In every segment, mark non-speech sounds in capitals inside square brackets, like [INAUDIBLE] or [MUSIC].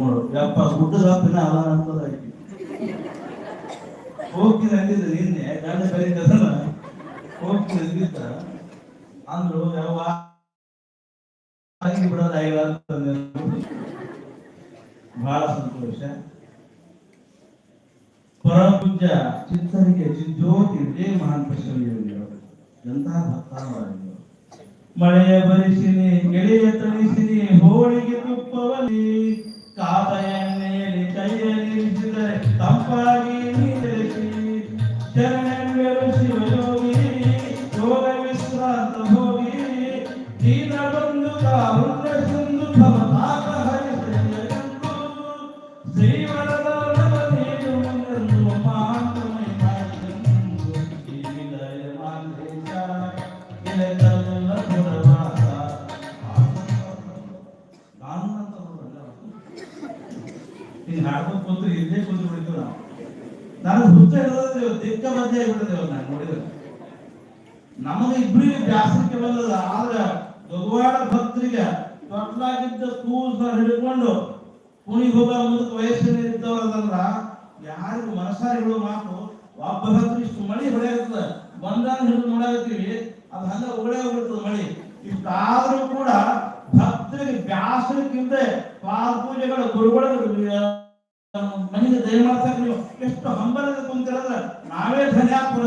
ಹಿಡ್ಕೊಂಡು ಯಪ್ಪ ಗುಡ್ಡದ ಹಪ್ಪಿನ ಅಲ್ಲ ಆಕಿ. ಹೋಗ್ತೀನಿ ನಿನ್ನೆ, ಗಂಡ ಕರೀತದಲ್ಲ ಹೋಗ್ತೀನಿ ಅಂದಿದ್ದ. ಅಂದ್ರು ಯಾವ ಆಗಿ ಬಿಡೋದು ಆಗಿಲ್ಲ ಅಂತಂದೆ ಬಹಳ ಸಂತೋಷ. ಚಿತ್ತರಿಗೆ ಮಹಾನ್ ಎಂತಹ ಮಳೆಯ ಬರಿಸಿನಿ, ಗೆಳೆಯ ತಣಿಸಿನಿ, ಹೋಳಿಗೆ ತುಪ್ಪವಲಿ ಕಾದ ಎಣ್ಣೆಯಲ್ಲಿ ಕೈಯಲ್ಲಿ ಇರಿಸಿದರೆ ತಂಪಾಗಿ ನಮಗೆ ಇಬ್ಬರಿಗೆ ಬ್ಯಾಸರಿಕೆ ಬಂದದ. ಆದ್ರೆ ಭಗವಾನ ಭಕ್ತರಿಗೆ ತೊಟ್ಲಾಗಿದ್ದ ಕೂಸ ಹಿಡ್ಕೊಂಡು ಕುಣಿಗೆ ಹೋಗೋ ಮುಂದಕ್ಕೆ ವಯಸ್ಸಿನ ಯಾರಿಗೂ ಮನಸಾರಿ ಹೇಳೋ ಮಾತು ಒಬ್ಬ ಭಕ್ತರು, ಇಷ್ಟು ಮಳಿ ಹೊಡೆಯುತ್ತದೆ ಬಂದಾಗ ಹಿಡಿದು ನೋಡಾಕತ್ತೀವಿ. ಅದು ಹಂಗ ಒಗಳೇ ಹೋಗ್ಬಿಡ್ತದೆ ಮಳಿ. ಇಷ್ಟಾದ್ರೂ ಕೂಡ ಭಕ್ತರಿಗೆ ವ್ಯಾಸಕ್ಕಿಂತ ಪಾದ ಪೂಜೆಗಳು ಗುರುಗಳ ಮನೆಗೆ ದಯ ಮಾಡ್ಸಕ್ ನೀವು ಎಷ್ಟು ಹಂಬಲದ ಕುಂತಿರೋದ್ರ ನಾವೇ ಧನ್ಯಾಪುರ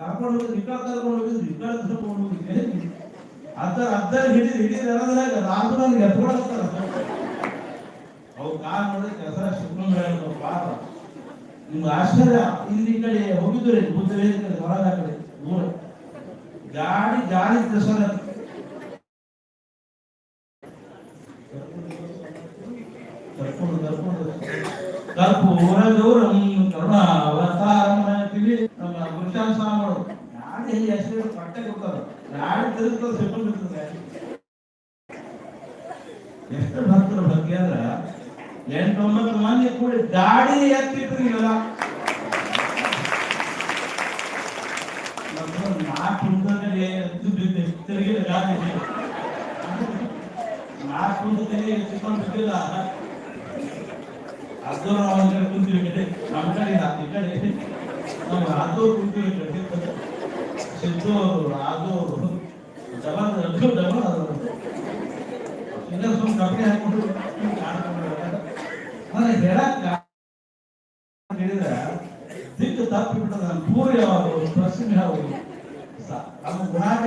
ಕರ್ಕೊಂಡು ಈ ಕಡೆ ಕರ್ಕೊಂಡು ಹೋಗಿದ್ರು ಕಡೆ ಕರ್ಕೊಂಡು ಹೋಗಿದ್ರು ಅದ ಅರ್ಧ ಹಿಡಿದು ಹಿಡಿದು ಇರೋದ್ರಾಗ ರಾತ್ರಿ ನನಗೆ ಎತ್ಕೊಳತ್ತಾರ ಅವು ಕಾರ್ ನೋಡಿದ್ರೆ ಕೆಲಸ ಶಿವಕುಮಾರ್ ಹೇಳಿದ್ರು ಪಾಪ ನಿಮ್ಗೆ ಆಶ್ಚರ್ಯ ಇಲ್ಲಿ ಕಡೆ ಹೋಗಿದ್ರೆ ಬುದ್ಧ ಕಡೆ ಹೊರಗ ಕಡೆ ದೂರ ಗಾಡಿ ಗಾಡಿ ದಸರ ಕರ್ಕೊಂಡು ಕರ್ಕೊಂಡು ಗಾಡಿ ಎಲ್ಲಿ ಬಟ್ಟೆ ಕೊಡ್ತಾರೆ ಗಾಡಿ ತಿರುಗ್ತದೆ ಸಿಟ್ಟು ಬಿಡ್ತದೆ. ಎಷ್ಟು ಭಕ್ತರ ಬಗ್ಗೆ ಅಂದ್ರ ಎಂಟೊಂಬತ್ತು ಮಂದಿ ಕೂಡಿ ಗಾಡಿ ಎತ್ತಿಟ್ರು ಇವೆಲ್ಲ. ನಾಲ್ಕು ಕುಂತದಲ್ಲಿ ಎತ್ತು ಬಿದ್ದು. ತಿರುಗಿದ ಗಾಡಿ ನಾಲ್ಕು ಕುಂತದಲ್ಲಿ ಎತ್ತಿಕೊಂಡು ಬಿದ್ದಿಲ್ಲ. ಅದು ನಾವು ಒಂದ್ ಕಡೆ ನಮ್ಮ ಕಡೆ ಇಲ್ಲ, ಈ ಕಡೆ. ಕುಂತೀವಿ ಡಬಲ್ ಅದು ಇಲ್ಲ ಸುಮ್ಮನೆ ಕಪ್ಪೆ ಹಾಕೊಂಡು ನನಗೆ ಹೇಳಕ್ಕ ಹೇಳಿದ್ರೆ, ದಿಕ್ಕು ತಪ್ಪಿ ನಾನು ಪೂರ ಪ್ರಶ್ನೆ ಯಾವಾಗ ನಮ್ಮ ಗುಣಾಕ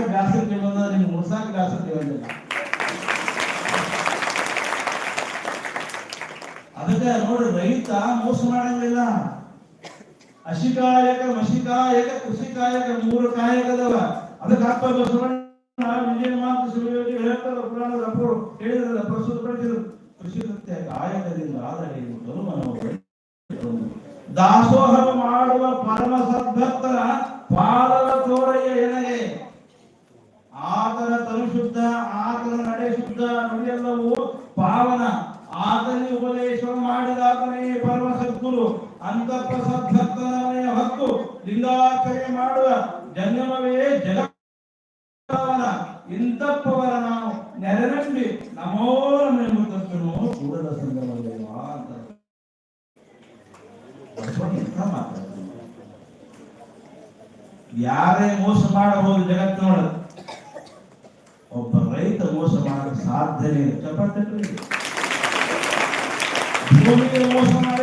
ನಿಮ್ಗೆ ಮುಡ್ಸಾಕ ಬ್ಯಾಸರಿಗೆ ಬಂದಿಲ್ಲ. ಅದಕ್ಕೆ ನೋಡಿ, ರೈತ ಮೋಸ ಮಾಡಂಗಿಲ್ಲ. ಅಶಿಕಾಯಕ, ಮಶಿಕಾಯಕ, ಕೃಷಿಕಾಯಕ ಮೂರು ಕಾಯಕದವ ಅದಕ್ಕೆ ಅಪ್ಪ ಬಸವಣ್ಣ ವಿಜಯ ಮಾತು ಸುಳಿಯೋಗಿ ಹೇಳ್ತಾರ ಪುರಾಣದ ಅಪ್ಪರು ಹೇಳಿದ್ರಲ್ಲ ಪ್ರಸ್ತುತ ಪಡಿಸಿದ್ರು. ಕೃಷಿ ಕೃತ್ಯ ಕಾಯಕದಿಂದ ಆದರೆ ದಾಸೋಹ ಮಾಡುವ ಪರಮ ಸದ್ಭಕ್ತರ ಪಾದವ ತೋರಯ್ಯ ಎನಗೆ. ಆತನ ತನು ಶುದ್ಧ, ಆತನ ನಡೆ ಶುದ್ಧ, ನಡೆಯೆಲ್ಲವೂ ಪಾವನ. ಆತನಿ ಉಪದೇಶ ಮಾಡಿದಾತನೇ ಪರಮ ಸದ್ಗುರು. ಅಂತಪ್ಪ ಸದ್ಭಕ್ತನೇ ಹಕ್ಕು ಲಿಂಗಾರ್ಚನೆ ಮಾಡುವ ಜಂಗಮವೇ ಜಗತ್ತವನ ಇಂತಪ್ಪವರ ನಾವು ನೆರೆನಂಬಿ. ನಮೋ ಎಂಬುದನ್ನು ಕೂಡಲ ಸಂಗಮದೇವ ಅಂತ. ಯಾರೇ ಮೋಸ ಮಾಡಬಹುದು ಜಗತ್ತಿನೊಳಗೆ, ಒಬ್ಬ ರೈತ ಮೋಸ ಮಾಡಕ್ಕೆ ಸಾಧ್ಯನೇ ಚಪಾತಿ ಮೋಸ ಮಾಡಿಲ್ಲ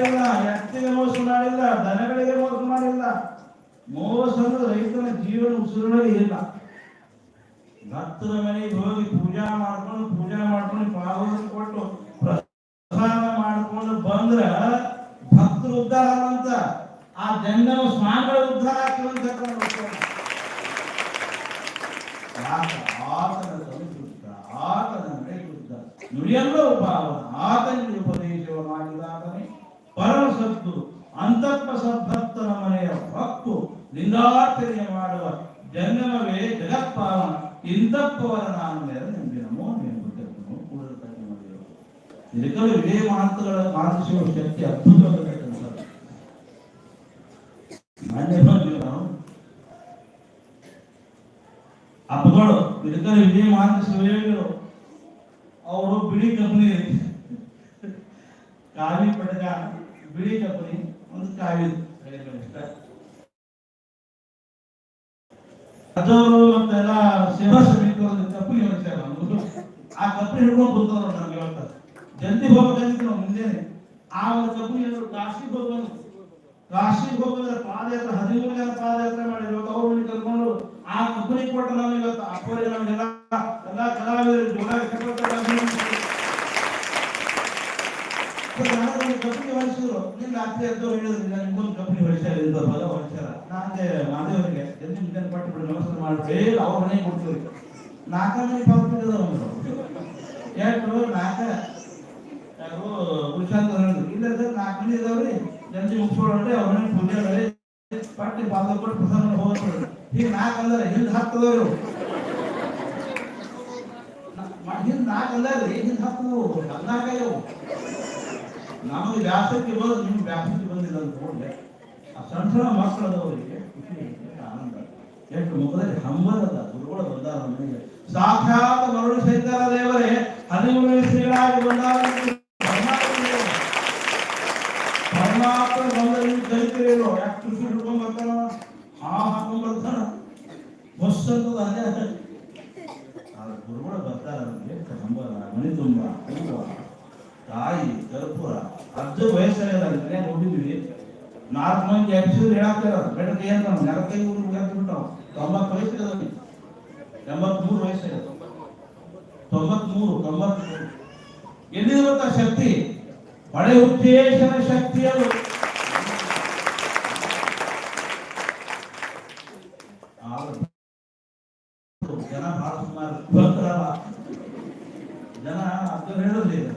ಎತ್ತಿಗೆ ಮೋಸ ಮಾಡಿಲ್ಲ, ದನಗಳಿಗೆ ಮೋಸ ಮಾಡಿಲ್ಲ ಮೋಸ ಅಂದ್ರೆ ರೈತನ ಜೀವನ ಉಸಿರಿನಲ್ಲಿ ಇಲ್ಲ ಭಕ್ತರ ಮನೆಗೆ ಹೋಗಿ ಪೂಜಾ ಮಾಡ್ಕೊಂಡು ಪೂಜಾ ಮಾಡ್ಕೊಂಡು ಪಾವತಿ ಕೊಟ್ಟು ಪ್ರಸಾದ ಮಾಡ್ಕೊಂಡು ಬಂದ್ರ ಭಕ್ತರು ಉದ್ಧಾರ ಅಂತ ಆ ಜಂಗಮ ಸ್ವಾಮಿಗಳ ಉದ್ಧಾರ ಆಗ್ತದೆ ಅಂತ ಕರ್ಕೊಂಡು ಹೋಗ್ತಾರೆ. ಯಾಕೆ? ಆತನ ಆತನ ನಡೆ ಶುದ್ಧ ನುಡಿಯಲ್ಲೂ ಪಾವನ ಆತನಿಗೆ ಉಪದೇಶ ಮಾಡಿದಾತನೇ ಪರಮ ಸತ್ತು ಅಂತಪ್ಪ ಸದ್ಭಕ್ತನ ಮನೆಯ ಭಕ್ತು ನಿಂದಾರ್ಚನೆ ಮಾಡುವ ಜನ್ಮವೇ ಜಗತ್ಪಾವನ ಇಂತಪ್ಪವರ ನಾನು ಮೇಲೆ ನಿಮಗೆ ನಮೋ ಎಂಬುದನ್ನು ಕೂಡಲೇ ವಿಜಯ ಮಹಂತಗಳ ಮಾರ್ಗಶಿವ ಶಕ್ತಿ ಅದ್ಭುತವಾಗಿರ್ತಕ್ಕಂಥದ್ದು ಮಾನ್ಯ ಹಬ್ಬಗಳು ಇದಕ್ಕೆ ಮಹಾಂತ ಶಿವಯೋಗಿಗಳು ಅವರು ಬಿಳಿ ಕಂಪ್ನಿ [LAUGHS] ಖಾಲಿ ಪಟಕ ಬಿಳಿ ಕಂಪನಿ ಒಂದು ಕಾವಿ ಅದವರು ಮತ್ತೆಲ್ಲ ಸೇವಾ ಸಮಿತಿಯವರು ಕಪ್ಪಲಿ ಹೊಡಿಸ್ಯಾರ ನಮ್ದು ಆ ಕಪ್ಪಲಿ ಹಿಡ್ಕೊಂಡು ಬಂದವರು ನಮ್ಗೆ ಹೇಳ್ತಾರೆ. ಜಲ್ದಿ ಹೋಗ್ಬೇಕಂತ ನಾವು ಮುಂಜಾನೆ. ಆ ಒಂದು ಕಪ್ಪಲಿ ಕಾಶಿಗೆ ಹೋಗ್ಬಂದು ಕಾಶಿಗೆ ಹೋಗಿದ್ರೆ ಪಾದಯಾತ್ರೆ, ಹದಿಮೂರು ಪಾದಯಾತ್ರೆ ಮಾಡಿದ್ರು. ಅವ್ರನ್ನ ಕರ್ಕೊಂಡು ಆ ಕಪ್ಪಲಿ ಕೊಟ್ಟ ನಮ್ಗೆ ಇವತ್ತು ಅಪ್ಪರಿಗೆ ನಮ್ಗೆಲ್ಲ, ಎಲ್ಲ ಕಲಾವಿದರು ಜೋರಾಗಿ ಕಪ್ಪಲಿ ಹೊಲಿಸಿದ್ರು ನಿನ್ನ ಅಂತ ಎದ್ದು ಹೇಳಿದ್ರು ನಿಮ್ಗೊಂದು ಕಪ್ಪಲಿ ಹೊಲಿಸ್ಯಾರ ಇಂದ ಬಲ ಹೊಲಿಸ್ಯಾರ ನಾನೇ ಮಾದೇವರಿಗೆ ಜಲ್ದಿ ಮುಂಜಾನೆ ಪಟ್ಟು ಬಿಡಿ, ನಮಸ್ಕಾರ ಮಾಡ್ಬಿಡಿ. ಅವ್ರ ಮನೆಗೆ ಕೊಡ್ತೀವಿ. ನಾಲ್ಕ ಮನೆ ಪಾಪ ಎಷ್ಟು ನಾಲ್ಕ. ಯಾರು ಪುರುಷಾಂತ ಹೇಳಿದ್ರು, ಇಲ್ಲ ಸರ್, ನಾಲ್ಕು ಮನೆ ಇದಾವ್ರಿ. ಜಲ್ದಿ ಮುಗಿಸ್ಕೊಳ್ರಿ ಅವ್ರ ಮನೆ ಪೂಜೆ ಪಟ್ಟಿ ಪಾದ ಕೊಟ್ಟು ಪ್ರಸಾದ ಹೋಗ್ಬಿಡ್ರಿ. ಈಗ ನಾಲ್ಕು ಅಂದ್ರೆ ಹಿಂದೆ ಹತ್ತದವ್ರು ಹಿಂದೆ ನಾಲ್ಕು ಅಲ್ಲರಿ, ಹಿಂದೆ ಹದಿನಾಲ್ಕೈದವು ನಮಗೆ ವ್ಯಾಸಕ್ಕೆ ಬಂದು ನಿಮ್ಮ ವ್ಯಾಸಕ್ಕೆ ಬಂದಿಲ್ಲ ಅಂತ ಆ ಸಣ್ಣ ಸಣ್ಣ ಮಕ್ಕಳದವರಿಗೆ ಖುಷಿ ಆನಂದ. ಎಷ್ಟು ಮುಖದಲ್ಲಿ ಹಂಬಲದ ಗುರುಗಳು ಬಂದಾರ ಮನೆಗೆ ಸಾಕ್ಷಾತ್ ಮರುಳು ಶಂಕರ ದೇವರೇ ಹದಿಮೂರು ಶ್ರೀಗಳಾಗಿ ಬಂದಾರ ಪರಮಾತ್ಮ ಬಂದಲ್ಲಿ ಕಲಿತಿರೇನು ಯಾಕೆ ಖುಷಿ ಹಿಡ್ಕೊಂಡ್ ಬರ್ತಾನ ಹಾ ಹಾಕೊಂಡ್ ಬರ್ತಾನ ಬಸ್ ಅದೇ ಗುರುಗಳು ಬರ್ತಾರ ಹಂಬಲ, ಮನೆ ತುಂಬ ತಾಯಿ ಕರ್ಪೂರ, ಅರ್ಧ ಮನೆ ನೋಡಿದ್ವಿ. ನಾಲ್ಕು ಮಂದಿ ಎಪಿಸೋಡ್ ಹೇಳಾಕ್ತಾರ ಬೆಳಗ್ಗೆ ಏನ್ ನಾವು ಊರು ಮುಗಿಯಾಕ ಬಿಟ್ಟಾವ. ತೊಂಬತ್ತು ವಯಸ್ಸಿಗೆ ಎಂಬತ್ಮೂರು ವಯಸ್ಸಾಗ್ಯದ ತೊಂಬತ್ಮೂರು ತೊಂಬತ್ಮೂರು. ಎಲ್ಲಿದೆ ಗೊತ್ತಾ ಶಕ್ತಿ? ಹೊಳೆ ಉದ್ದೇಶನ ಶಕ್ತಿ ಅದು ಆದ್ರೆ ಜನ ಬಹಳ ಸುಮಾರು ಬರ್ತಾರಲ್ಲ ಜನ ಅದು ಹೇಳೋದಿಲ್ಲ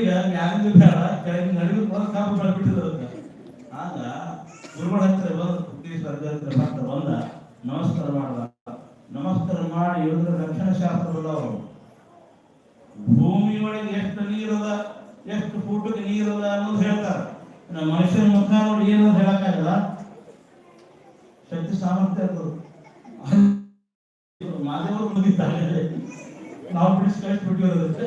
ಈಗ. ಜ್ಞಾನದ ಬೇಡ ಕೆಳಗೆ ನಡುವೆ ಬಂದು ಕಾಪು ಮಾಡಿಬಿಟ್ಟಿದ್ರು ಆಗ ಗುರುಗಳ ಹತ್ರ ಬಂದು ಕುಟ್ಟಿ ಸರ್ಗ ಹತ್ರ ಬಂದ ನಮಸ್ಕಾರ ಮಾಡ್ದ. ನಮಸ್ಕಾರ ಮಾಡಿ ಇವ್ರ ರಕ್ಷಣ ಶಾಸ್ತ್ರವಲ್ಲ ಅವರು ಭೂಮಿಯೊಳಗೆ ಎಷ್ಟು ನೀರದ, ಎಷ್ಟು ಫೂಟಕ್ಕೆ ನೀರದ ಅನ್ನೋದು ಹೇಳ್ತಾರೆ. ನಮ್ಮ ಮನುಷ್ಯನ ಮುಖ ನೋಡಿ ಏನಂತ ಹೇಳಕ್ಕಾಗಲ್ಲ? ಶಕ್ತಿ ಸಾಮರ್ಥ್ಯ ಅದು ಮಾದೇವರು ಬಂದಿದ್ದಾರೆ. ನಾವು ಬಿಡಿಸಿ ಕಳಿಸ್ಬಿಟ್ಟಿರೋದಕ್ಕೆ.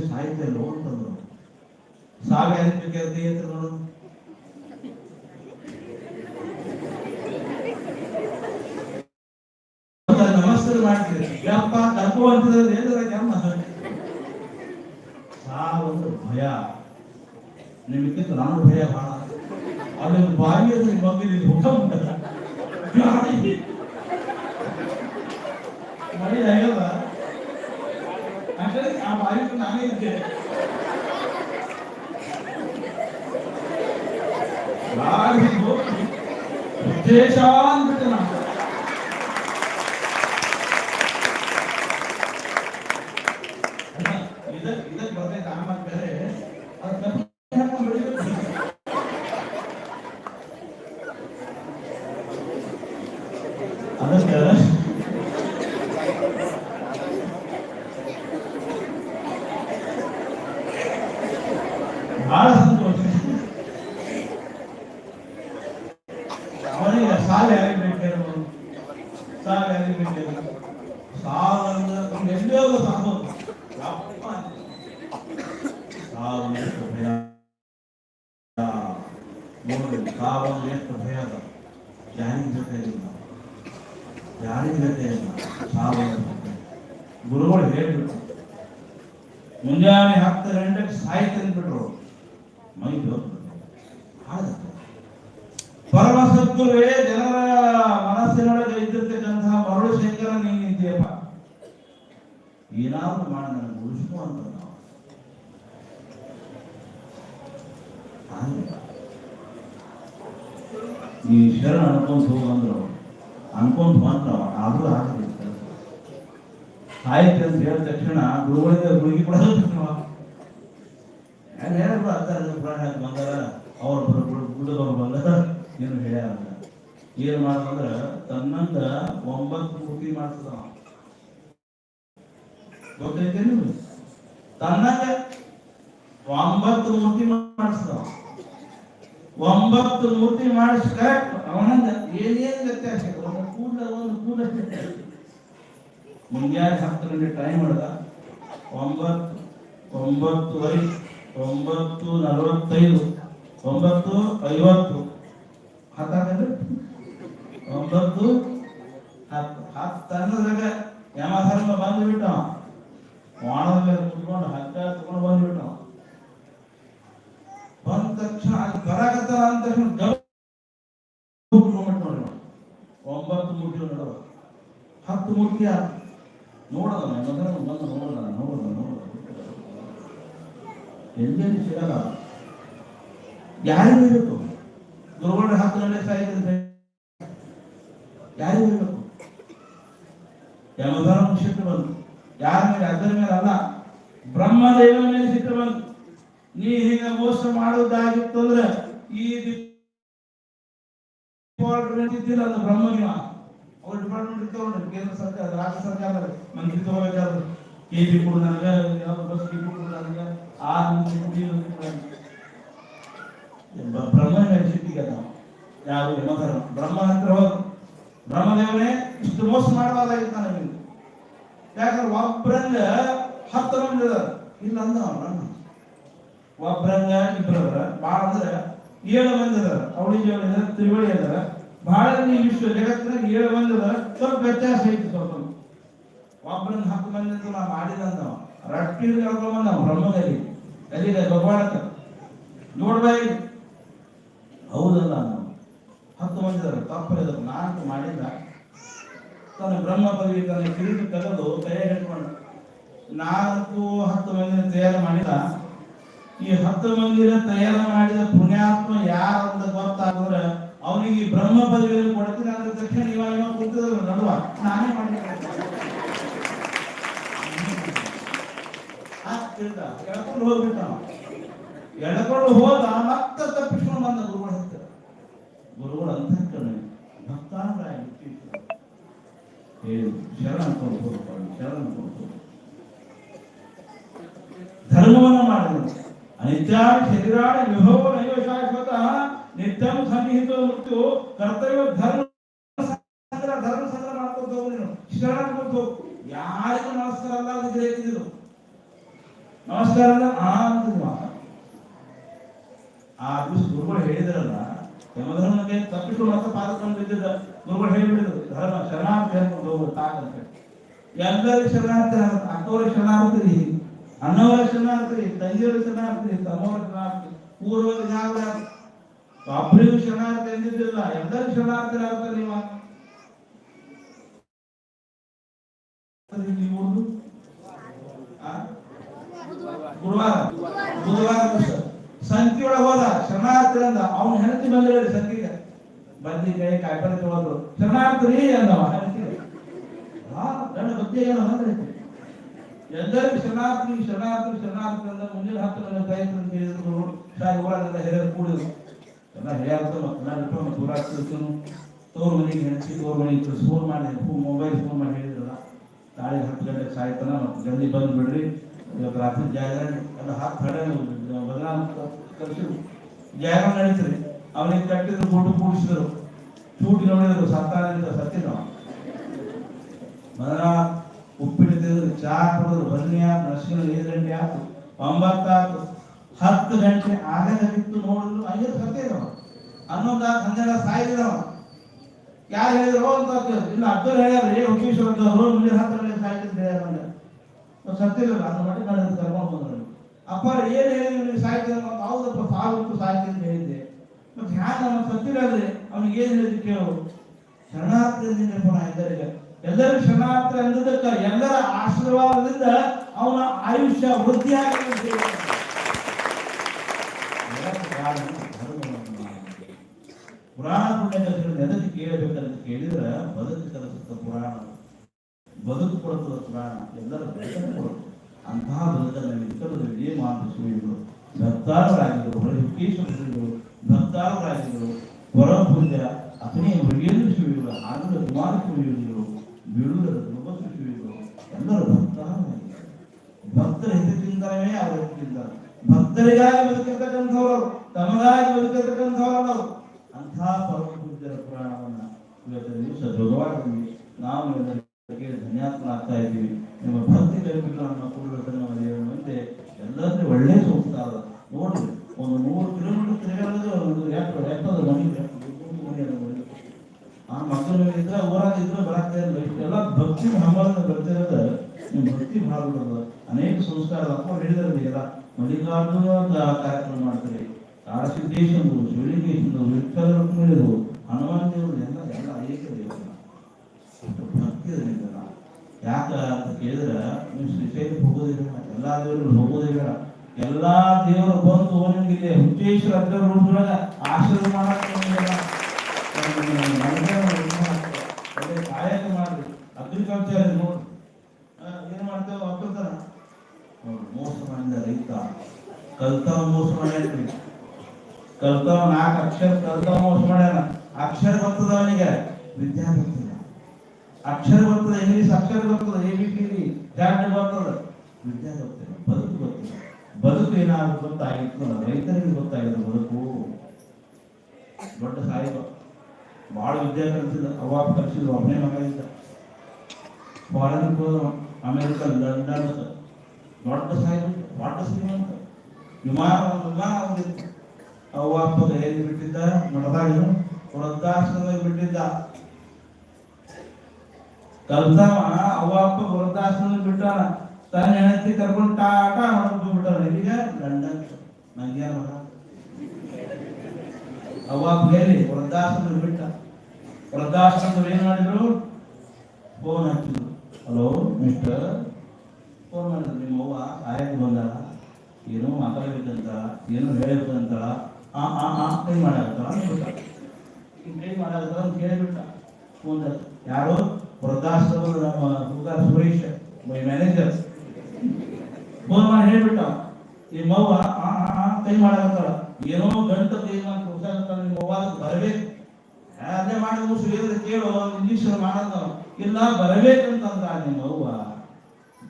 ಮುಂಜಾನೆ ಸಾಹಿತ್ಯ ಇಲ್ಲ ಅಂತಂದ್ರು ಸಾವು ಯಾರಿಗೆ ಬೇಕಾದ ಕೈ ಹತ್ರ ನೋಡು ನಮಸ್ಕಾರ ಮಾಡ್ತೀರಿ ಯಪ್ಪ ಕರ್ಕೊ ಅಂತಿದ್ರೆ ಏನಾರ ಕೆಮ್ಮ ಸಾವೊಂದು ಭಯ ನಿಮಗಿಂತ ನಾನು ಭಯ ಬಹಳ ಅದೊಂದು ಬಾಯಿ ಅಂದ್ರೆ ಮಗುವಿನ ಮುಖ ಉಂಟಲ್ಲ ಗಾಳಿ ಮಳೆ ಆಗಲ್ಲ ಯಾಕಂದ್ರೆ ಆ ಬಾಯಿ ನಾನೇ ಇದ್ದೆ ಗಾಳಿ ಹೋಗಿ ಉದ್ದೇಶ ಅಂದ್ಬಿಟ್ಟೆ ನಾನು ಇದಕ್ಕೆ ಇದಕ್ಕೆ ಬರ್ತೈತೆ ಆಮೇಲೆ ಬೇರೆ ಅದನ್ನ ಹಾಕೊಂಡು ಬೆಳಿಬೇಕು ಅದಕ್ಕೆ ಬಹಳ ಸಂತೋಷ ಅವನಿಗೆ ಸಾಲ ಯಾರಿಗೆ ಬೇಕಾದ್ರು ಸಾಲ ಯಾರಿಗೆ ಬೇಕಾದ್ರು ಸಾಲ ಅಂದ್ರೆ ಎಲ್ಲೋ ಸಾಕು ಯಪ್ಪ ಅಂತ. ಸಾವು ಎಷ್ಟು ಭಯ ನೋಡಿ ಸಾವು ಎಷ್ಟು ಭಯ ಅದ ಯಾರಿಗ ಬೇಕಾಗಿಲ್ಲ ಯಾರಿಗ ಬೇಕಾಗಿಲ್ಲ ಸಾವು ಅಂತ. ಗುರುಗಳು ಹೇಳ್ಬಿಟ್ರು ಮುಂಜಾನೆ ಹತ್ತು ಗಂಟೆಗೆ ಸಾಯ್ತು ಬಿಟ್ರು ಮೈ ಹಾಳ ಪರಮ ಸದ್ಗುರುವೇ ಜನರ ಮನಸ್ಸಿನೊಳಗೆ ಇದ್ದಿರ್ತಕ್ಕಂತಹ ಮರಳು ಶಂಕರ ನೀನಿದ್ದೀಯಪ್ಪ ಏನಾದ್ರು ಮಾಡಿ ನನಗೆ ಉಳಿಸ್ಕೊ ಅಂತ ಈ ಶರಣ ಅನ್ಕೊಂತ ಹೋಗಂದ್ರು ಅನ್ಕೊಂತ ಬಂದ್ರ ಆದ್ರೂ ಆಗಲಿಲ್ಲ ಆಯ್ತು ಅಂತ ಹೇಳಿದ ತಕ್ಷಣ ಗುರುಗಳಿಂದ ಗುರುಗಿ ಹೇಳ್ರು ಅರ್ಥ ಪುರಾಣ ಬಂದಾರ, ಅವ್ರು ಗುಡ್ಡದವ್ರು ಬಂದ ಏನು ಹೇಳ್ಯಾರ ಏನ್ ಮಾಡ್ತಂದ್ರ ತನ್ನಂತ ಒಂಬತ್ತು ಮೂರ್ತಿ ಮಾಡ್ತದ ಅವ. ಗೊತ್ತೈತೆ ನಿಮ್ಗೆ ತನ್ನಂಗ ಒಂಬತ್ತು ಮೂರ್ತಿ ಮಾಡಿಸ್ತದ ಅವ. ಒಂಬತ್ತು ಮೂರ್ತಿ ಮಾಡಿಸ್ಕ ಅವನಂದ ಏನೇನ್ ವ್ಯತ್ಯಾಸ? ಒಂದು ಕೂಡ ಒಂದು ಕೂಡ. ಮುಂಜಾನೆ ಹತ್ತು ಗಂಟೆ ಟೈಮ್ ಹೊಡೆದ ಒಂಬತ್ತು, ಒಂಬತ್ತುವರೆ ಒಂಬತ್ತು ನಲವತ್ತೈದು, ಒಂಬತ್ತು ಐವತ್ತು. ಹತ್ತಾಕಂದ್ರೆ ಒಂಬತ್ತು ಹತ್ತು. ಹತ್ತು ಅನ್ನೋದ್ರಾಗ ಯಮಧರ್ಮ ಬಂದು ಬಿಟ್ಟ ವಾಣದ ಮೇಲೆ ಕುತ್ಕೊಂಡು ಹಗ್ಗ ತಗೊಂಡು ಬಂದ್ಬಿಟ್ಟ ಬಂದ ತಕ್ಷಣ ಅಲ್ಲಿ ಬರಾಕತ್ತ ಅಂತ ನೋಡ್ರಿ. ಒಂಬತ್ತು ಮೂರ್ತಿ ನಡುವ. ಹತ್ತು ಆಯ್ತು ನೋಡೋದ ಬಂದು ನೋಡೋದ ನೋಡೋದ ನೋಡೋದ ಎಲ್ಲೆಲ್ಲಿ ಸಿಗಲ್ಲ ಯಾರಿಗೂ ಇರಬೇಕು. ಹತ್ತು ಗಂಟೆ ಸಾಯಿದ್ರೆ ಯಾರಿಗೂ ಇರಬೇಕು. ಸಿಟ್ಟು ಬಂತು ಯಾರ ಮೇಲೆ, ಅದರ ಮೇಲೆ ಅಲ್ಲ, ಬ್ರಹ್ಮದೇವನ ಮೇಲೆ ಸಿಟ್ಟು ಬಂತು ನೀ ಹೀಗೆ ಮೋಸ ಮಾಡುವುದಾಗಿತ್ತು ಅಂದ್ರೆ ಈ ಡಿಪಾರ್ಟ್ಮೆಂಟ್ ಅದು ಬ್ರಹ್ಮಗಿನ ಅವ್ರ ಡಿಪಾರ್ಟ್ಮೆಂಟ್ ಕೇಂದ್ರ ಸರ್ಕಾರ, ರಾಜ್ಯ ಸರ್ಕಾರ ಮಂತ್ರಿ ತಗೋಬೇಕಾದ್ರೆ ಕೆ ಕೊಡು ಯಾವ ಬಸ್ ಕೂಡನಾಗ ಆರು ಆ ಬ್ರಹ್ಮ. ಬ- ಬ್ರಹ್ಮನ ಮೇಲೆ ಸಿಟ್ಟಿಗೆ ನಾವು ಯಾರು ಯಮಧರ್ಮ? ಬ್ರಹ್ಮ ಹತ್ರ ಹೋದ್ರು ಬ್ರಹ್ಮದೇವನೇ ಇಷ್ಟು ಮೋಸ ಮಾಡಬಾರ್ದಾಗಿತ್ತು ನಿಮ್ಗೆ ಯಾಕಂದ್ರೆ ಒಬ್ಬರಂಗ ಹತ್ತು ಮಂದಿ ಇದಾರ ಇಲ್ಲ ಅಂದ ಅವ ಬ್ರಹ್ಮ ಒಬ್ಬರಂಗ ಇಬ್ಬರವರ ಭಾಳ ಅಂದ್ರೆ ಏಳು ಮಂದಿ ಅದಾರ ಅವಳಿ ಜೋಳಿ ಅದಾರ ಅದರ ಬಹಳ ವಿಶ್ವ ಜಗತ್ತಿನಾಗ ಏಳು ಮಂದಿ ಅದಾರ ಸ್ವಲ್ಪ ವ್ಯತ್ಯಾಸ ಐತಿ ಸ್ವಲ್ಪ. ಒಬ್ಬರನ್ನ ಹತ್ತು ಮಂದಿ ಅಂತ ನಾ ಮಾಡಿದಂತ ರಟ್ಟಿ ಕರ್ಕೊಂಬಂದ ನಾವು ಬ್ರಹ್ಮದಲ್ಲಿ. ಎಲ್ಲಿದೆ? ಭಗವಾನಕ್ಕ ನೋಡ್ಬಾಯಿ. ಹೌದಲ್ಲ ನಾವು ಹತ್ತು ಮಂದಿ ತಪ್ಪದ ತಪ್ಪು ನಾಲ್ಕು ಮಾಡಿಲ್ಲ ತನ್ನ ಬ್ರಹ್ಮ ಪದವಿ ತನ್ನ ಕಿರೀಟ ತೆಗೆದು ತಯಾರಿ ಹಿಡ್ಕೊಂಡ. ನಾಲ್ಕು ಹತ್ತು ಮಂದಿನ ತಯಾರು ಮಾಡಿದ. ಈ ಹತ್ತು ಮಂದಿ ತಯಾರು ಮಾಡಿದ ಪುಣ್ಯಾತ್ಮ ಯಾರು ಅಂತ ಗೊತ್ತಾದ್ರೆ ಅವನಿಗೆ ಬ್ರಹ್ಮ ಪದವಿಯನ್ನು ಕೊಡ್ತೀನಿ, ಅಂದ್ರೆ ತಕ್ಷಣ ಇವಾಗ ಕೂತಿದ್ರು ನಡುವ. ನಾನೇ ಮಾಡಿ ಎಳ್ಕೊಂಡು ಹೋಗ್ಬಿಟ್ಟ. ಎಳ್ಕೊಂಡು ಹೋದ ಮತ್ತೆ ತಪ್ಪಿಸ್ಕೊಂಡು ಬಂದ ಗುರುಗಳು ಹೇಳ್ತಾರೆ ಗುರುಗಳು ಅಂತ ಭಕ್ತಾನುರಾಯ ಹೇಳು, ಶರಣ ಕೊಡ್ಬೋದು ಶರಣ ಕೊಡ್ಬೋದು ಧರ್ಮವನ್ನು ಮಾಡಿದ್ರು. ಅನಿತ್ಯ ಶರೀರಾಡಿ ವಿಭವ ನೈವಶಾಶ್ವತ ನಿತ್ಯಂ ಸನ್ನಿಹಿತ ಮತ್ತು ಕರ್ತವ್ಯ ಧರ್ಮ ಧರ್ಮ ಸಂಗ್ರಹ ಮಾಡ್ಕೊಂಡು ಹೋಗ್ರಿ ಶರಣ ಕೊಡ್ತು ಯಾರಿಗೂ ನಮಸ್ಕಾರ ಅಲ್ಲ ಹೇಳ್ತಿದ್ರು ನಮಸ್ಕಾರ ಆ ಅಂತಿದ್ವ ಆ ದಿವಸ ಗುರುಗಳು ಹೇಳಿದ್ರಲ್ಲ, ಯಮಧರ್ಮಕ್ಕೆ ತಪ್ಪಿಟ್ಟು ಮತ್ತೆ ಪಾದಕೊಂಡು ಬಿದ್ದಿದ್ದ ಗುರುಗಳು ಹೇಳಿಬಿಡಿದ್ರು ಧರ್ಮ ಶರಣಾರ್ಥಿ ಅಂತ ಹೋಗು ತಾಕಂತ ಎಲ್ಲರಿಗೂ ಶರಣಾರ್ಥಿ ಅಕ್ಕವ್ರಿಗೆ ಶರಣಾರ್ಥಿ ಅನ್ನವರ ಶರಣಾರ್ಥಿ ತಂಗಿಯವರ ಶರಣಾರ್ಥಿ ತಮ್ಮವರ ಶರಣಾರ್ಥಿ ಪೂರ್ವದ ಯಾವ ಒಬ್ಬರಿಗೂ ಶರಣಾರ್ಥಿ ಎಂದಿದ್ದಿಲ್ಲ, ಎಲ್ಲರಿಗೂ ಶರಣಾರ್ಥಿ ಆಗ್ತಾರೆ ನೀವು ನೀವು ಆ? ಗುರುವಾರ. ಬುಧವಾರ ಸಂತಿಯೊಳಗೆ ಹೋದ. ಶರಣಾರ್ಥಿ ಅಂದ ಅವನ ಹೆಂಡತಿ ಬಂದ್ರೆ ಸಂತಿಗೆ. ಬಂದಿದ್ದೆ, ಕಾಯಿಪಲ್ಲೆ ತಗೊಂಡು ಶರಣಾರ್ಥಿ ಅಂದವ ಹೆಂಡತಿಗೆ ಹಾ ಗಂಡ ಬಗ್ಗೆ ಏನೋ ಅಂದ್ರೆ ಎಲ್ಲರಿಗೂ ಶರಣಾರ್ಥಿ ಶರಣಾರ್ಥಿ ಶರಣಾರ್ಥಿ ಅಂದ ಮುಂದಿನ ಹತ್ತು ನನ್ನ ಪ್ರಯತ್ನ ಅಂತ ಹೇಳಿದ್ರು ಶಾಲೆ ಊರಾಗೆಲ್ಲ ಹಿರಿಯರು ಕೂಡಿದ್ರು. ಎಲ್ಲ ಮತ್ತು ನಾನು ಇಟ್ಟು ದೂರ ಆಗ್ತಿರ್ತೀನಿ. ತೋರ್ ಮನೆಗೆ ಹೆಂಡತಿ, ತೋರ್ ಮನೆಗೆ ಫೋನ್ ಮಾಡಿ. ಮೊಬೈಲ್ ಫೋನ್ ಮಾಡಿ ಹೇಳಿದ್ರಲ್ಲ. ತಾಳಿ ಹತ್ತು ಗಂಟೆ ಸಾಯ್ತಾನ ಜಲ್ದಿ ಬಂದು ಬಿಡ್ರಿ ಇವತ್ತು ಅದು ಹಾಕಿ ಎಲ್ಲ ಹತ್ತು ಹಡೆ ಬದಲಾವಣೆ ಕರೆಸಿದ್ರು ಜಾಗರಣೆ ನಡೀತಾರೆ ಅವನಿಗೆ ಕಟ್ಟಿದ್ರು, ಫೋಟೋ ಕೂಡಿಸಿದ್ರು. ಚೂಟಿ ನೋಡಿದ್ರು ಸತ್ತಾರಿಂದ ಸತ್ತಿನ ಮದನ ಉಪ್ಪಿಟ್ಟು ಚಹಾ ಕುಡಿದ್ರು. ಬನ್ನಿ ಆತು ನರ್ಸಿಂಗ್ ಐದು ಗಂಟೆ ಆತು. ಒಂಬತ್ತಾತು. ಹತ್ತು ಗಂಟೆ ನೋಡಿದ್ರು. ಐದು ಸತ್ತಿದ್ರು ಹನ್ನೊಂದು ಆತು ಹನ್ನೆರಡು ಯಾರು ಹೇಳಿದ್ರು? ಅಂತ. ಇಲ್ಲ, ಅಬ್ದುಲ್ ಹೇಳ್ಯಾರ ಏ, ಹುಕ್ಕೇಶ್ವರ ಹತ್ರ ಗಂಟೆ ಸಾಯ್ತಿದ್ದು ಹೇಳ್ಯಾರ ಸತ್ತಿರಲಿಲ್ಲ ಅದ್ರ ಮಟ್ಟಿಗೆ ನಾನು ಕರ್ಕೊಂಡು ಬಂದ್ರು ಅಪ್ಪ ಏನು ಹೇಳಿದ್ರು ನೀವು ಸಾಯ್ತೀರ ಅಂತ ಹೌದಪ್ಪ ಸಾವಿತ್ತು ಸಾಯ್ತೀನಿ ಅಂತ ಹೇಳಿದ್ದೆ. ಮತ್ತೆ ಹ್ಯಾಂಗ ಅವನು ಸತ್ತಿರಲ್ರಿ ಅವ್ನಿಗೆ ಏನು ಹೇಳಿದ್ರು ಕೇಳು. ಶರಣಾರ್ಥಿ ನಿರ್ಮಾಣ ಎಲ್ಲರಿಗೆ ಎಲ್ಲರೂ ಶರಣಾರ್ಥಿ ಎಂದದಕ್ಕ ಎಲ್ಲರ ಆಶೀರ್ವಾದದಿಂದ ಅವನ ಆಯುಷ್ಯ ವೃದ್ಧಿಯಾಗಿದೆ ಅಂತ ಪುರಾಣ ಪುಣ್ಯ ಪುಣ್ಯಕಥೆಗಳು ಎದಕ್ಕೆ ಕೇಳಬೇಕಂತ ಕೇಳಿದ್ರೆ ಬದುಕು ಕಲಿಸುತ್ತ ಪುರಾಣ. ಬದುಕು ಕೊಡುತ್ತದೆ ಪುರಾಣ ಎಲ್ಲರ ಬದುಕನ್ನು ಕೊಡುತ್ತೆ ಅಂತಹ ಬದುಕನ್ನು ವಿಜಯ ಮಾತು ಶ್ರೀಗಳು ಭಕ್ತಾರರಾಗಿದ್ದರು ಹೊರವಿಕೇಶ್ವರ ಶ್ರೀಗಳು ಭಕ್ತಾರರಾಗಿದ್ದರು ಪರಪೂಜ್ಯ ಅತನೇ ಮೃಗೇಂದ್ರ ಶಿವಿಗಳು ಆನಂದ ಕುಮಾರ ಶಿವಿಗಳು ಬೀಳೂರ ಧ್ರುವಸ್ವ ಶಿವಿಗಳು ಎಲ್ಲರೂ ಭಕ್ತಾರರಾಗಿದ್ದಾರೆ ಭಕ್ತರ ಹಿತಚಿಂತನವೇ ಅವರ ಹೆಸರಿದ್ದಾರೆ ಭಕ್ತರಿಗಾಗಿ ಬದುಕಿರ್ತಕ್ಕಂಥವರು ತಮಗಾಗಿ ಬದುಕಿರ್ತಕ್ಕಂಥವರು ಅಂತಹ ಪರಮ ಪೂಜ್ಯರ ಪುರಾಣವನ್ನು ಇವತ್ತಿನ ದಿವಸ ಜೋಗವಾಡದಲ್ಲಿ ನಾವು ಆಗ್ತಾ ಇದ್ದೀವಿ ನಿಮ್ಮ ಭಕ್ತಿ ಕಲ್ಪಿಗಳನ್ನು ಕೂಡಲನ್ನು ಹೇಳುವಂತೆ ಒಳ್ಳೆ ಸೂಕ್ತ ಅದ ನೋಡ್ರಿ, ಒಂದು ಮೂರು ಕಿಲೋಮೀಟರ್ ತಿರುಗಾಡೋದು ಒಂದು ಎಪ್ಪತ್ತು ಎಪ್ಪತ್ತು ಮನೆ ಆ ಮಕ್ಕಳು ಇದ್ರೆ, ಊರಾಗ ಇದ್ರೆ ಬರಾಕ್ತಾ ಇಲ್ಲ ಇಷ್ಟೆಲ್ಲ ಭಕ್ತಿ ಹಂಬಲದಿಂದ ಬರ್ತಿರೋದ ನಿಮ್ಮ ಭಕ್ತಿ ಭಾಳ ಬಿಡೋದು ಅನೇಕ ಸಂಸ್ಕಾರ ಅಪ್ಪ ಹೇಳಿದ್ರೆ ಎಲ್ಲ ಮಲ್ಲಿಕಾರ್ಜುನ ಅಂತ ಕಾರ್ಯಕ್ರಮ ಮಾಡ್ತಾರೆ. ಕಾಳಸಿದ್ದೇಶಂದು ಶಿವಲಿಂಗೇಶಂದು ವಿಠಲ ರುಕ್ಮಿಣಿದು ಹನುಮಾನ್ ದೇವರು, ಎಲ್ಲ ಎಲ್ಲ ಏಕ ದೇವರು ಭಕ್ತಿ ಅದರಿಂದ ನಿಮ್ಗೆಲ್ಲ. ಯಾಕ ಅಂತ ಕೇಳಿದ್ರೆ ನೀವು ಶ್ರೀಶೈಲಕ್ಕೆ ಹೋಗೋದಿಲ್ಲ ಎಲ್ಲಾ ದೇವರು ಹೋಗೋದೇ ಬೇಡ. ಎಲ್ಲಾ ದೇವರು ಬಂದು ನಿಮ್ಗೆ ಇಲ್ಲಿ ಹುಚ್ಚೇಶ್ವರ ಅಗ್ರ ರೂಪದೊಳಗ ಆಶೀರ್ವಾದ ಮಾಡಕ್ಕೆ ಕಾಯಕ ಮಾಡ್ರಿ. ಅಗ್ರಿಕಲ್ಚರ್ ನೋಡಿ ಏನ್ ಮಾಡ್ತೇವೆ? ಒಕ್ಕಲ್ತನ ಮೋಸ ಮಾಡಿದ ರೈತ. ಕಲ್ತಾವ ಮೋಸ ಕಲ್ತಾವ ನಾಲ್ಕು ಅಕ್ಷರ ಕಲ್ತ ಮೋಸ ಮಾಡ್ಯಾನ. ಅಕ್ಷರ ಬರ್ತದ ಅವನಿಗೆ? ವಿದ್ಯಾ ಅಕ್ಷರ ಬರ್ತದೆ ಇಂಗ್ಲಿಷ್ ಅಕ್ಷರ ಬರ್ತದೆ A B C D Z ಬರ್ತದ. ವಿದ್ಯಾ ಗೊತ್ತಿಲ್ಲ ಬದುಕು ಗೊತ್ತಿಲ್ಲ. ಬದುಕು ಏನಾದ್ರು ಗೊತ್ತಾಗಿತ್ತು ರೈತರಿಗೆ ಗೊತ್ತಾಗಿತ್ತು ಬದುಕು. ದೊಡ್ಡ ಸಾಹಿಬ. ಬಹಳ ವಿದ್ಯೆ ಕಲಿಸಿದ ಅವಾಗ ಕಲಿಸಿದ ಒಬ್ಬನೇ ಮಗ ಇದ್ದ ಫಾರಿನ್ ಹೋದ್ರು, ಅಮೆರಿಕ, ಲಂಡನ್ ದೊಡ್ಡ ಸಾಹಿಬ ದೊಡ್ಡ ಶ್ರೀಮಂತ ವಿಮಾನ ವಿಮಾನ ಒಂದಿತ್ತು ಅವ್ವ ಅಪ್ಪದ ಎಲ್ಲಿ ಬಿಟ್ಟಿದ್ದ? ನಡೆದಾಗ ವೃದ್ಧಾಶ್ರಮದಾಗ ಬಿಟ್ಟಿದ್ದ. ಕಲ್ತಾವ ಅವ ಅಪ್ಪ ವೃದ್ಧಾಶ್ರಮ ಬಿಟ್ಟಾನ. ತನ್ನ ಹೆಂಡತಿ ಕರ್ಕೊಂಡು ಟಾಟಾ ಮಾಡ್ಕೊಂಡು ಬಿಟ್ಟಾನ ಈಗ ಲಂಡನ್. ನಂಗೆ ಮಗ ಅಪ್ಪ ಬಿಟ್ಟಾ ವೃದ್ಧಾಶ್ರಮ ಬಿಟ್ಟ. ವೃದ್ಧಾಶ್ರಮದ ಏನ್ ಮಾಡಿದ್ರು? ಫೋನ್ ಹಚ್ಚಿದ್ರು. ಹಲೋ ಮಿಸ್ಟರ್ ಫೋನ್ ಮಾಡಿದ್ರು. ನಿಮ್ಮ ಅವ್ವ ಆಯ್ತು ಬಂದಾಳ ಏನೋ ಮಾತಾಡ್ಬೇಕಂತ, ಏನೋ ಹೇಳ್ಬೇಕಂತ. ಆ ಆ ಆ ಕೈ ಮಾಡಾಕತ್ತಾಳ ಕೈ ಮಾಡಾಕತ್ತಾಳ ಅಂತ ಕೇಳಿಬಿಟ್ಟ. ಫೋನ್ ಯಾರು? ವೃದ್ಧಾಶ್ರಮದ ನಮ್ಮ ಹುಡುಗ ಸುರೇಶ್ ಮೈ ಮ್ಯಾನೇಜರ್ ಫೋನ್ ಮಾಡಿ ಹೇಳ್ಬಿಟ್ಟ, ಈ ಮವ್ವ ಆ ಕೈ ಮಾಡಾಕತ್ತಾಳ. ಏನೋ ಗಂಟ ಕೈ ಮಾಡಿ ಕೊಡ್ಸಾಕತ್ತಾಳ ನಿಮ್ಮ ಅವ್ವ ಬರಬೇಕು. ಅದೇ ಮಾಡಿದ್ರು ಸುರೇಂದ್ರ ಕೇಳು ಇಂಗ್ಲೀಷ್ ಮಾಡೋದು ಇಲ್ಲ ಬರಬೇಕಂತಂದ್ರ ನಿಮ್ಮ ಅವ್ವ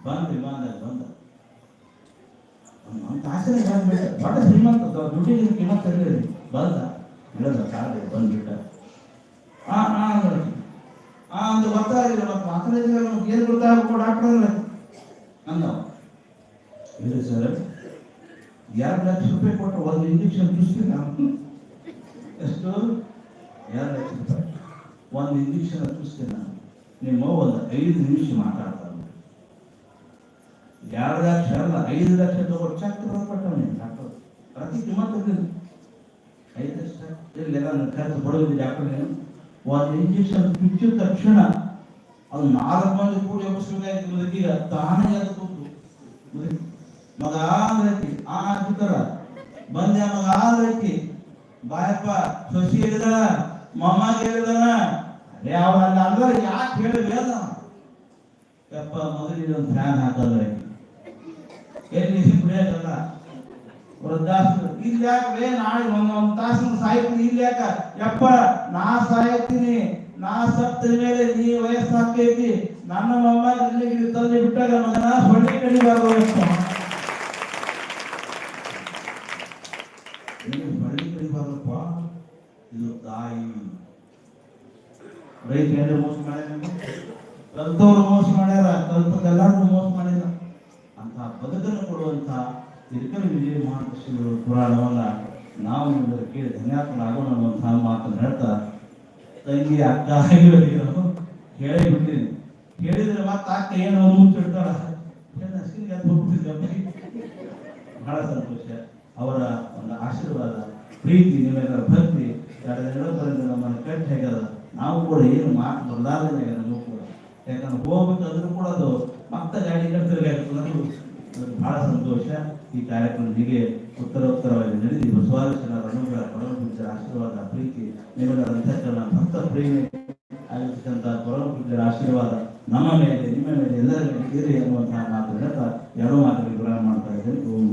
ಬಂದ್ ಬಂದ. ಅಂತ ಆಸರೆ ಬಂದ್ಬಿಟ್ಟ ದೊಡ್ಡ ಶ್ರೀಮಂತ ದುಡ್ಡಿಗೆ ಕಿಮ್ಮತ್ ಇರಲಿಲ್ಲ ಬಂದ. ಹೇಳದ ಕಾಲ ಬಂದ್ಬಿಟ್ಟ. ಆ ಆ. ಆ ಒಂದು ಗೊತ್ತಾಗಿಲ್ಲ ಮತ್ತೆ ಮಾತಾಡಿದ್ರೆ ನಮ್ಗೆ ಏನು ಗೊತ್ತಾಗಬೇಕು ಡಾಕ್ಟರ್? ಅಂದ್ರೆ ಅಂದವ ಇಲ್ಲ ಸರ್, ಎರಡು ಲಕ್ಷ ರೂಪಾಯಿ ಕೊಟ್ಟು ಒಂದು ಇಂಜೆಕ್ಷನ್ ಚುಸ್ತೀನಿ ನಾನು ಎಷ್ಟು? ಎರಡು ಲಕ್ಷ ರೂಪಾಯಿ. ಒಂದು ಇಂಜೆಕ್ಷನ್ ಚುಸ್ತೀನಿ ನಾನು ನಿಮ್ಮ ಒಂದು ಐದು ನಿಮಿಷ ಮಾತಾಡ್ತಾರೆ ಎರಡು ಲಕ್ಷ ಅಲ್ಲ, ಐದು ಲಕ್ಷ ತಗೊಂಡು ಚೆಕ್ ಕೊಟ್ಟವನೇ ಡಾಕ್ಟರ್, ಪ್ರತಿ ಕಿಮ್ಮತ್ತು ಇರ್ಲಿಲ್ಲ. ಐದು ಲಕ್ಷ. ಇಲ್ಲ ಕರೆದು ಖರ್ಚು ಬಡವಿದ್ದೆ ಡಾಕ್ಟರ್. ಏನು ಒಂದು ಇಂಜೆಕ್ಷನ್ ಚುಚ್ಚಿದ ತಕ್ಷಣ ಅದು ನಾಲ್ಕು ಮಂದಿ ಕೂಡಿ ಎಬ್ಬಿಸ್ಬೇಕಾಗಿತ್ತು ಮುದುಕಿಗೆ ತಾನೇ ಅದು ಕೂತು ಮಗ ಆದ್ರೈತಿ ಆ ಹಾಕ್ತಾರ ಬಂದೆ ಮಗ ಆದ್ರೈತಿ ಬಾಯಪ್ಪ, ಸೊಸಿ ಹೇಳಿದ ಮಮ್ಮ ಹೇಳಿದಾಳ ಅದೇ ಅಂದ್ರೆ ಯಾಕೆ ಹೇಳಿದ ಯಪ್ಪ, ಮೊದಲಿಗೆ ಒಂದು ಫ್ಯಾನ್ ಹಾಕಲ್ಲ ಎಲ್ಲಿ ಕುಡಿಯೋದಲ್ಲ ವೃದ್ಧಾಶ್ರಮ. ಇಲ್ಲಿ ಯಾಕೆ ನಾಳೆ ಒಂದ್ ಒಂದ್ ತಾಸು ಸಾಯ್ತೀನಿ ಇಲ್ಲಿ ಯಾಕ? ಯಪ್ಪ, ನಾ ಸಾಯ್ತೀನಿ. ನಾ ಸತ್ತ ಮೇಲೆ ನೀ ವಯಸ್ಸಾಕೈತಿ ನನ್ನ ಮೊಮ್ಮ ಇಲ್ಲಿ ತಂದೆ ಬಿಟ್ಟಾಗ ಮಗನ ಸೊಳ್ಳೆ ಕಡಿಬಾರ್ದು ಏನು ಮೋಸ ಮಾಡ್ಯಾರ? ಕಲ್ತವ್ರು ಮೋಸ ಮಾಡ್ಯಾರ? ಅಂತ ಬದುಕನ್ನು ಕೊಡುವಂತ ತಿರುಕಲು ವಿಜಯ ಮಹಾಕೃಷ್ಣರು ಪುರಾಣವನ್ನ ನಾವು ನಿಮ್ಮಲ್ಲಿ ಕೇಳಿ ಧನ್ಯಾತ್ಮನಾಗೋಣ ಅನ್ನುವಂತಹ ಮಾತನ್ನು ಹೇಳ್ತಾ, ತಂಗಿ, ಅಕ್ಕ ಆಗಿರೋದು ಹೇಳಿ ಬಿಟ್ಟಿದ್ದೀನಿ ಹೇಳಿದ್ರೆ ಮತ್ತೆ ಅಕ್ಕ ಏನು ಮುಚ್ಚಿಡ್ತಾಳ ಬಹಳ ಸಂತೋಷ. ಅವರ ಒಂದು ಆಶೀರ್ವಾದ, ಪ್ರೀತಿ, ನಿಮ್ಮೆಲ್ಲರ ಭಕ್ತಿ ಎರಡು ನಮ್ಮನ್ನು ಕಟ್ಟಿ ಹೇಗದ? ನಾವು ಕೂಡ ಏನು ಮಾತು ಬದಲಾವಣೆ ನಮಗೂ ಕೂಡ. ಯಾಕಂದ್ರೆ ಹೋಗ್ಬೇಕಾದ್ರೂ ಕೂಡ ಅದು ಮತ್ತೆ ಗಾಡಿ ಕಟ್ಟಿರ್ಬೇಕು ನನಗೂ ಬಹಳ ಸಂತೋಷ ಈ ಕಾರ್ಯಕ್ರಮ ಹೀಗೆ ಉತ್ತರೋತ್ತರವಾಗಿ ನಡೆದಿ ಬಸವಾಲಕ್ಷಣ ಅನುಗ್ರಹ ಪರಮ ಪೂಜ್ಯರ ಆಶೀರ್ವಾದ, ಪ್ರೀತಿ ಅಂತಃಕರಣ ಭಕ್ತ ಪ್ರೇಮಿ ಆಗಿರ್ತಕ್ಕಂಥ ಪರಮ ಪೂಜ್ಯರ ಆಶೀರ್ವಾದ ನಮ್ಮ ಮೇಲೆ, ನಿಮ್ಮ ಮೇಲೆ ಎಲ್ಲರ ಮೇಲೆ ಇರಿ ಅನ್ನುವಂತಹ ಮಾತು ಹೇಳ್ತಾ ಎರಡೂ ಮಾತುಗಳಿಗೆ ವಿರಾಮ ಮಾಡ್ತಾ ಇದ್ದೇನೆ. ಓಂ